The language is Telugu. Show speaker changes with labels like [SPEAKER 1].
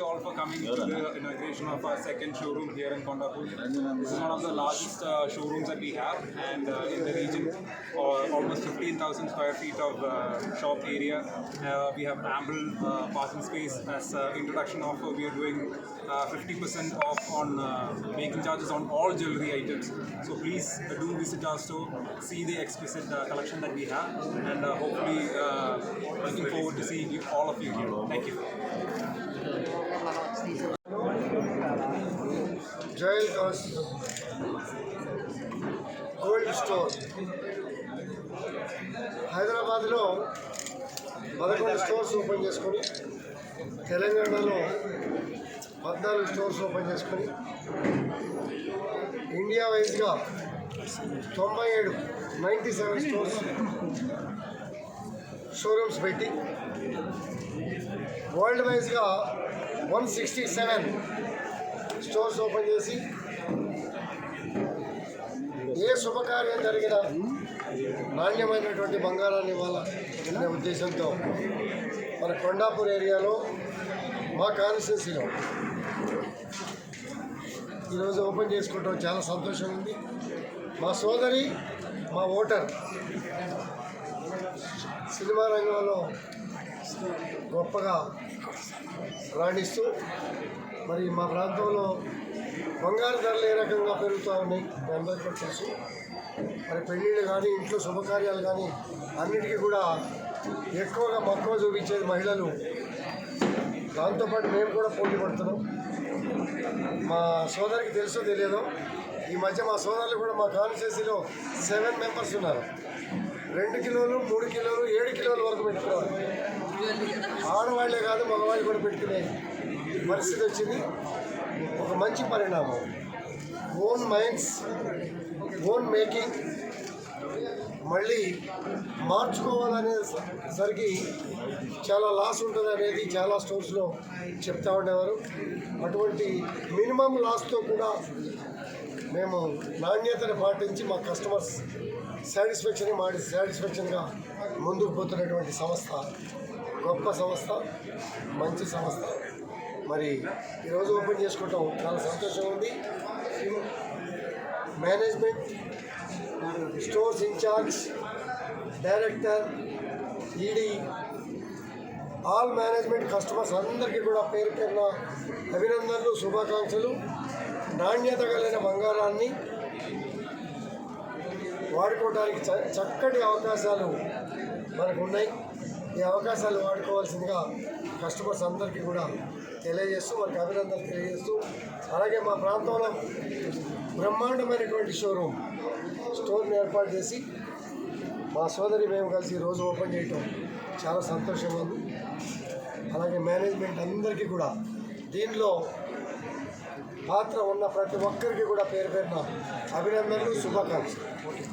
[SPEAKER 1] all for coming to the inauguration of our second showroom here in Kondapur. This is one of the largest uh, showrooms that we have, and uh, in the region, uh, almost 15,000 square feet of uh, shop area. Uh, we have ample uh, parking space. As uh, introduction offer, we are doing uh, 50% off on uh, making charges on all jewelry items. So please uh, do visit our store, see the exquisite uh, collection that we have, and uh, hopefully uh, looking forward to seeing you, all of you here. Thank you.
[SPEAKER 2] జైల్ కాస్ గోల్డ్ స్టోర్ హైదరాబాద్లో పదకొండు స్టోర్స్ ఓపెన్ చేసుకొని తెలంగాణలో పద్నాలుగు స్టోర్స్ ఓపెన్ చేసుకొని ఇండియా వైజ్గా తొంభై ఏడు నైంటీ సెవెన్ స్టోర్స్ షోరూమ్స్ పెట్టి వరల్డ్ వైజ్గా one sixty seven stores open చేసి ఏ శుభకార్యం జరిగినా నాణ్యమైనటువంటి బంగారాన్ని ఇవ్వాలనే ఉద్దేశంతో మన కొండాపూర్ ఏరియాలో మా కాన్స్టిట్యూన్సీలో ఈరోజు ఓపెన్ చేసుకోవటం చాలా సంతోషం ఉంది. మా సోదరి మా ఓటర్ సినిమా రంగంలో గొప్పగా రాణిస్తూ మరి మా ప్రాంతంలో బంగారు ధరలు ఏ రకంగా పెరుగుతూ ఉన్నాయి అందరికీ కూడా తెలుసు. మరి పెళ్ళిళ్ళు కానీ ఇంట్లో శుభకార్యాలు కానీ అన్నిటికీ కూడా ఎక్కువగా మక్కువ చూపించేది మహిళలు. దాంతోపాటు మేము కూడా పోటీ పడుతున్నాం. మా సోదరికి తెలుసో తెలియదో ఈ మధ్య మా సోదరులు కూడా మా కాన్స్టిట్యూన్సీలో సెవెన్ మెంబర్స్ ఉన్నారు. రెండు కిలోలు మూడు కిలోలు ఏడు కిలోల వరకు పెట్టుకున్నారు. ఆడవాళ్ళే కాదు మగవాళ్ళు కూడా పెట్టుకునే పరిస్థితి వచ్చింది. ఒక మంచి పరిణామం. ఓన్ మైండ్స్ ఓన్ మేకింగ్ మళ్ళీ మార్చుకోవాలనే సరికి చాలా లాస్ ఉంటుంది అనేది చాలా స్టోర్స్లో చెప్తా ఉండేవారు. అటువంటి మినిమం లాస్తో కూడా మేము నాణ్యతను పాటించి మా కస్టమర్స్ సాటిస్ఫాక్షన్ మా సాటిస్ఫాక్షన్గా ముందుకు పోతున్నటువంటి సంస్థ. గొప్ప సంస్థ మంచి సంస్థ. మరి ఈరోజు ఓపెన్ చేసుకోవటం చాలా సంతోషం ఉంది. Management stores incharge director ED all management customers అందరికీ కూడా పేరు పేరున అభినందనలు శుభాకాంక్షలు. నాణ్యత కలిగిన బంగారాన్ని వాడుకోవడానికి చ చక్కటి అవకాశాలు మనకు ఉన్నాయి. ఈ అవకాశాలు వాడుకోవాల్సిందిగా కస్టమర్స్ అందరికీ కూడా తెలియజేస్తూ వారికి అభినందనలు తెలియజేస్తూ అలాగే మా ప్రాంతంలో బ్రహ్మాండమైనటువంటి షోరూమ్ స్టోర్ని ఏర్పాటు చేసి మా సోదరి మేము కలిసి రోజు ఓపెన్ చేయటం చాలా సంతోషంగా ఉంది. అలాగే మేనేజ్మెంట్ అందరికీ కూడా దీనిలో పాత్ర ఉన్న ప్రతి ఒక్కరికి కూడా పేరు పేరున అభినందనలు శుభాకాంక్షలు. ఓకే